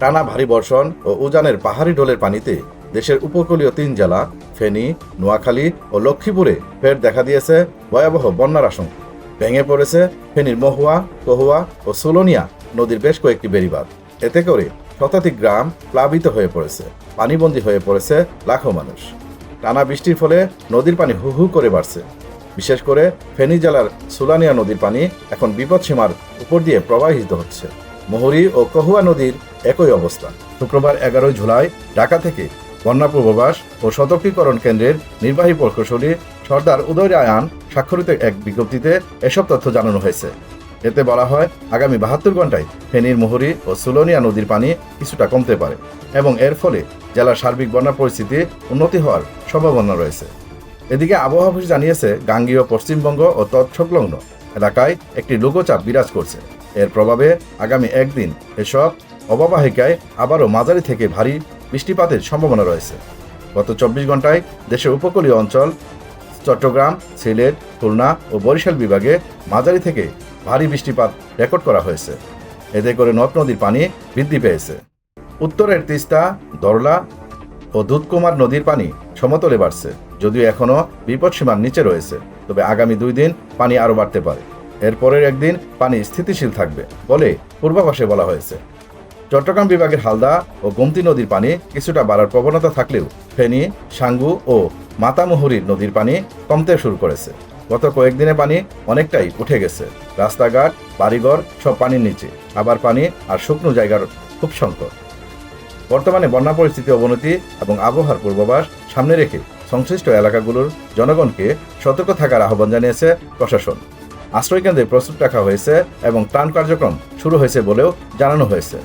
টানা ভারী বর্ষণ ও উজানের পাহাড়ি ঢোলের পানিতে দেশের উপকূলীয় তিন জেলা, ফেনী, নোয়াখালী ও লক্ষ্মীপুরে ফের দেখা দিয়েছে ভয়াবহ বন্যার আশঙ্কা। ভেঙে পড়েছে ফেনীর মহুয়া কহুয়া ও সুলোনিয়া নদীর বেশ কয়েকটি বেড়িবাঁধ। এতে করে শতাধিক গ্রাম প্লাবিত হয়ে পড়েছে, পানিবন্দী হয়ে পড়েছে লাখো মানুষ। টানা বৃষ্টির ফলে নদীর পানি হু হু করে বাড়ছে। বিশেষ করে ফেনী জেলার সুলানিয়া নদীর পানি এখন বিপদসীমার উপর দিয়ে প্রবাহিত হচ্ছে। মোহরী ও কহুয়া নদীর একই অবস্থা। শুক্রবার এগারোই জুলাই ঢাকা থেকে বন্যা পূর্বাভাস ও সতর্কীকরণ কেন্দ্রের নির্বাহী প্রকৌশলী সর্দার উদয় রায়ান স্বাক্ষরিত এক বিজ্ঞপ্তিতে এসব তথ্য জানানো হয়েছে। এতে বলা হয়, আগামী বাহাত্তর ঘন্টায় ফেনীর মোহরী ও সুলনিয়া নদীর পানি কিছুটা কমতে পারে এবং এর ফলে জেলার সার্বিক বন্যা পরিস্থিতি উন্নতি হওয়ার সম্ভাবনা রয়েছে। এদিকে আবহাওয়া অফিস জানিয়েছে, গাঙ্গীয় পশ্চিমবঙ্গ ও তৎসংলগ্ন এলাকায় একটি লঘুচাপ বিরাজ করছে। এর প্রভাবে আগামী একদিন এসব অববাহিকায় আবারও মাঝারি থেকে ভারী বৃষ্টিপাতের সম্ভাবনা রয়েছে। গত চব্বিশ ঘন্টায় দেশের উপকূলীয় অঞ্চল, চট্টগ্রাম, সিলেট, খুলনা ও বরিশাল বিভাগে মাঝারি থেকে ভারী বৃষ্টিপাত রেকর্ড করা হয়েছে। এতে করে নদ নদীর পানি বৃদ্ধি পেয়েছে। উত্তরের তিস্তা, দরলা ও দুধকুমার নদীর পানি সমতলে বাড়ছে, যদিও এখনও বিপদসীমার নিচে রয়েছে। তবে আগামী দুই দিন পানি আরও বাড়তে পারে। এরপরের একদিন পানি স্থিতিশীল থাকবে বলে পূর্বাভাসে বলা হয়েছে। চট্টগ্রাম বিভাগের হালদা ও গোমতী নদীর পানি কিছুটা বাড়ার প্রবণতা থাকলেও ফেনী, সাঙ্গু ও মাতামুহুরী নদীর পানি কমতে শুরু করেছে। গত কয়েকদিনে পানি অনেকটাই উঠে গেছে। রাস্তাঘাট, বাড়িঘর সব পানির নিচে। আবার পানি আর শুকনো জায়গার খুব সংকট। বর্তমানে বন্যা পরিস্থিতি অবনতি এবং আবহাওয়ার পূর্বাভাস সামনে রেখে সংশ্লিষ্ট এলাকাগুলোর জনগণকে সতর্ক থাকার আহ্বান জানিয়েছে প্রশাসন। আশ্রয়কেন্দ্রে প্রস্তুত রাখা হয়েছে এবং ত্রাণ কার্যক্রম শুরু হয়েছে বলেও জানানো হয়েছে।